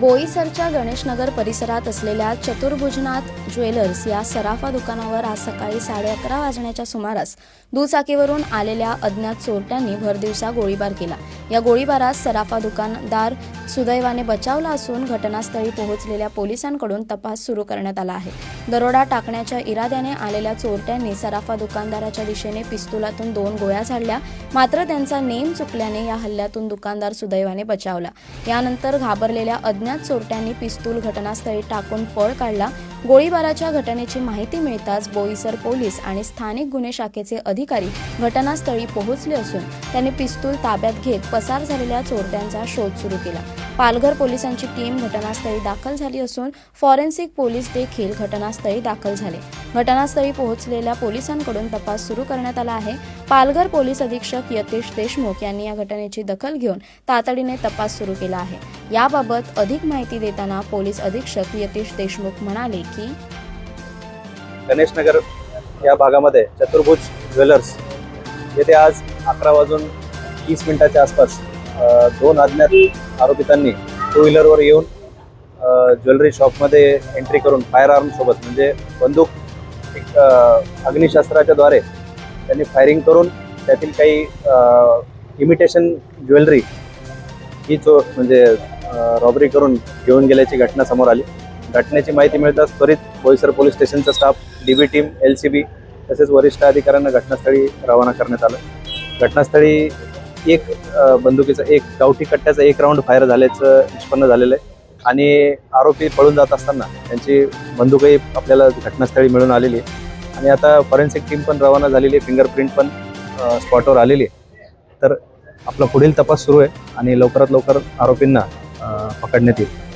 बोईसरच्या गणेशनगर परिसरात असलेल्या चतुर्भुजनाथ ज्वेलर्स या सराफा दुकानावर आज सकाळी साडे अकरा वाजण्याच्या सुमारास दुचाकीवरून आलेल्या अज्ञात चोरट्यांनी भरदिवसा गोळीबार केला. या गोळीबारात सराफा दुकानदार सुदैवाने बचावला असून घटनास्थळी पोहोचलेल्या पोलिसांकडून तपास सुरू करण्यात आला आहे. दरोडा टाकण्याच्या इराद्याने आलेल्या चोरट्यांनी सराफा दुकानदाराच्या दिशेने पिस्तुलातून दोन गोळ्या झाडल्या. मात्र त्यांचा नेम चुकल्याने या हल्ल्यातून दुकानदार सुदैवाने बचावला. यानंतर घाबरलेल्या अज्ञात अज्ञात चोरट्यांनी पिस्तूल घटनास्थळी टाकून पळ काढला. गोळीबाराच्या घटनेची माहिती मिळताच बोईसर पोलीस आणि स्थानिक गुन्हे शाखेचे अधिकारी घटनास्थळी पोहोचले असून त्यांनी पिस्तूल ताब्यात घेत पसार झालेल्या चोरट्यांचा शोध सुरू केला. पालघर पोलिसांची टीम घटनास्थळी दाखल झाली असून फॉरेन्सिक पोलीस देखील घटनास्थळी दाखल झाले. घटनास्थळी पोहोचलेल्या पोलिसांकडून तपास सुरू करण्यात आला आहे. पालघर पोलीस अधीक्षक यतीश देशमुख यांनी या घटनेची दखल घेऊन तातडीने तपास सुरू केला आहे. याबाबत अधिक माहिती देताना पोलीस अधीक्षक यतीश देशमुख म्हणाले की गणेशनगर या भागामध्ये चतुर्भुज ज्वेलर्स येथे आज अकरा वाजून तीस मिनिटाच्या आसपास दोन अज्ञात आरोपितांनी टू व्हीलरवर येऊन ज्वेलरी शॉपमध्ये एंट्री करून फायर आर्मसोबत म्हणजे बंदूक एक अग्निशास्त्राच्या द्वारे त्यांनी फायरिंग करून त्यातील काही इमिटेशन ज्वेलरी ही चो म्हणजे रॉबरी करून घेऊन गेल्याची घटना समोर आली. घटनेची माहिती मिळताच त्वरित बोईसर पोलीस स्टेशनचा staff DB team L C B तसेच वरिष्ठ अधिकाऱ्यांना घटनास्थळी रवाना करण्यात आलं. घटनास्थळी एक बंदुकीचं बंदुकीचा एक गावठी कट्ट्याचा एक राऊंड फायर झाल्याचं निष्पन्न झालेलं आहे. आणि आरोपी पळून जात असताना त्यांची बंदूकही आपल्याला घटनास्थळी मिळून आलेली आहे. आणि आता फॉरेन्सिक टीम पण रवाना झालेली आहे फिंगरप्रिंट पण स्पॉटवर आलेली आहे. तर आपला पुढील तपास सुरू आहे आणि लवकरात लवकर आरोपींना पकडण्यात येईल